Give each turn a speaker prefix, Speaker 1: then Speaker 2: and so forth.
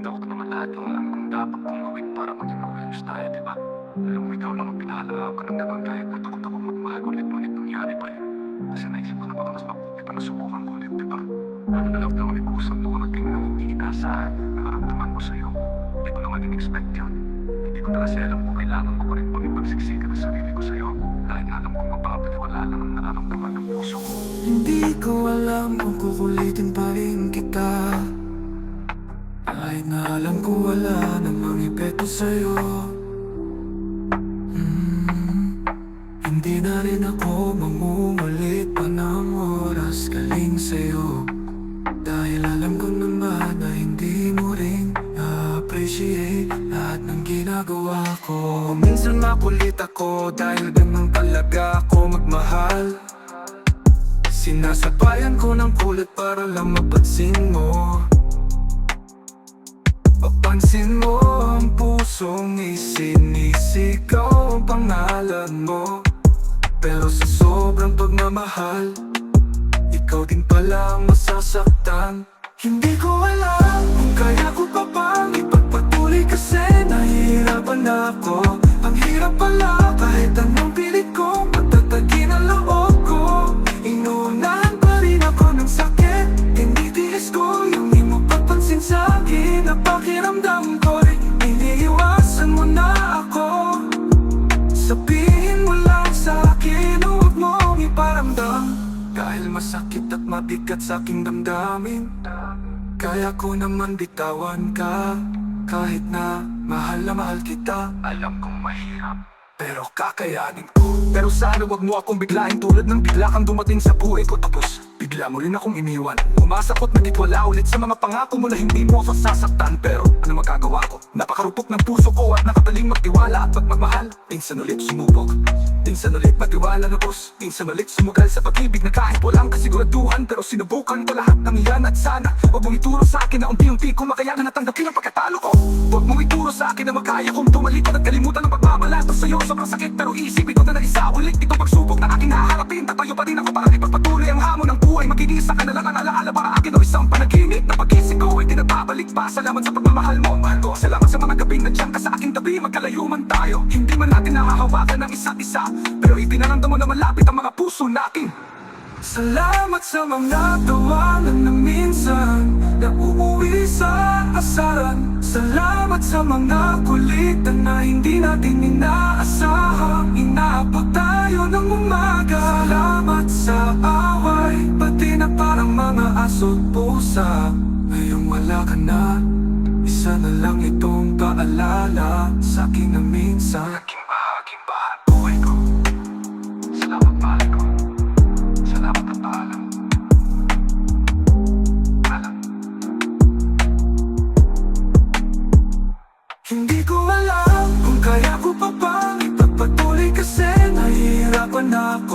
Speaker 1: Ginagawa ko naman lahat ng alam kong dapat kong gawin para maging maayos tayo, di ba? Alam mo, ikaw lang ang pinahalaan ko ng naman kaya kutakot ako magmahal ulit ngunit nangyari pa yun. Kasi naisip ko na baka mas mabuti pa nasubukan ko ulit, di ba? Ano na lang naman puso mo naging nang hindi inaasahan, nakaramdaman ko sa'yo. Hindi ko naman in-expect yun. Hindi ko na kasi alam kung kailangan ko pa rin pang ipagsiksikan ang sarili ko sa'yo. Dahil alam kong mapapaliwala lang ang nararamdaman ng puso ko.
Speaker 2: Hindi ko alam kung kukulitin pa rin kita Kahit na alam ko wala namang epekto sa'yo. Hmm, Hindi na rin ako mamumulit pa ng oras galing sa'yo. Dahil alam ko naman na hindi mo rin na-appreciate lahat ng ginagawa ko. Minsan makulit ako dahil ganun talaga ako magmahal. Sinasabayan ko ng kulit para lang mapansin mo Papansin mo ang pusong isinisigaw ang pangalan mo. Pero sa sobrang pagmamahal Ikaw din pala ang masasaktan. Hindi ko alam kung kaya ko pa bang ipagpatuloy Kasi nahihirapan na ako. Ang hirap pala Na pakiramdam ko rin Iniiwasan mo na ako. Sabihin mo lang sa akin Huwag mong iparamdam. Dahil masakit at mabigat sa aking damdamin. Kaya ko naman bitawan ka Kahit na mahal na mahal kita.
Speaker 1: Alam kong mahirap.
Speaker 2: pero kakayanin ko. Pero sana wag mo akong biglain Tulad ng bigla kang dumating sa buhay ko. Tapos bigla mo rin akong iniwan. Umasakot nagtitwala ulit sa mga pangako mo Na hindi mo ako sasaktan. Pero ano magagawa ko? Napakarupok ng puso ko At nakataling magtiwala at magmamahal. Minsan ulit sumubok Minsan ulit magtiwala na boss. Minsan ulit sumugal sa pag-ibig na kahit walang kasiguraduhan. Pero sinubukan ko lahat ng iyan at sana Huwag mong ituro sa akin na unti-unti ko makayanan at tanggapin ang pagkatalo ko. Huwag mong ituro sa akin na magkaya kong tumalikod at kalimutan ang pagmamalato sa'yo. Sobrang sakit pero isipin ko na na isa ulit Itong pagsubok na aking haharapin. Tatayo pa rin ako para ipagpatuloy ang hamon ng buhay Magigisa ka na lang ang alaala para akin o isang panaginip. Na pag-isip ko ay tinababalik pa Salamat sa pagmamahal mo. Mahal ko Salamat sa mga gabing nandiyan ka sa aking tabi. Magkalayo man tayo Hindi man natin nahahawakan ng isa't isa. Pero ipinaramdam mo na malapit ang mga puso natin. Salamat sa mga tawanan na minsan Na uuwi sa asaran. Salamat sa mga kulitan na hindi natin inaasahan Inaabot tayo ng umaga. Salamat sa away aso't pusa Ngayong wala ka na Isa na lang itong paalala Sa akin na minsan
Speaker 1: Naging bahaging bahal buhay ko. Salamat mahal ko. Salamat at paalam. Paalam.
Speaker 2: Hindi ko alam kung kaya ko pa bang ipagpatuloy kasi nahihirapan na ako